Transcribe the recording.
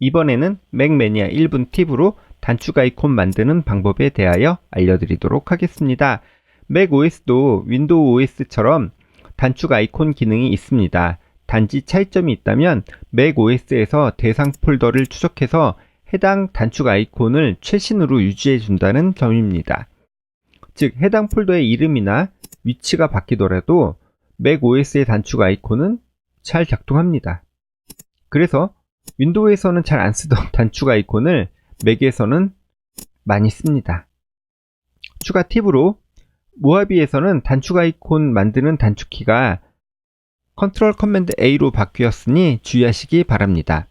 이번에는 맥매니아 1분 팁으로 단축 아이콘 만드는 방법에 대하여 알려드리도록 하겠습니다. 맥OS도 윈도우 OS처럼 단축 아이콘 기능이 있습니다. 단지 차이점이 있다면 맥OS에서 대상 폴더를 추적해서 해당 단축 아이콘을 최신으로 유지해 준다는 점입니다. 즉 해당 폴더의 이름이나 위치가 바뀌더라도 맥OS의 단축 아이콘은 잘 작동합니다. 그래서 윈도우에서는 잘 안 쓰던 단축 아이콘을 맥에서는 많이 씁니다. 추가 팁으로 모하비에서는 단축 아이콘 만드는 단축키가 컨트롤 커맨드 A로 바뀌었으니 주의하시기 바랍니다.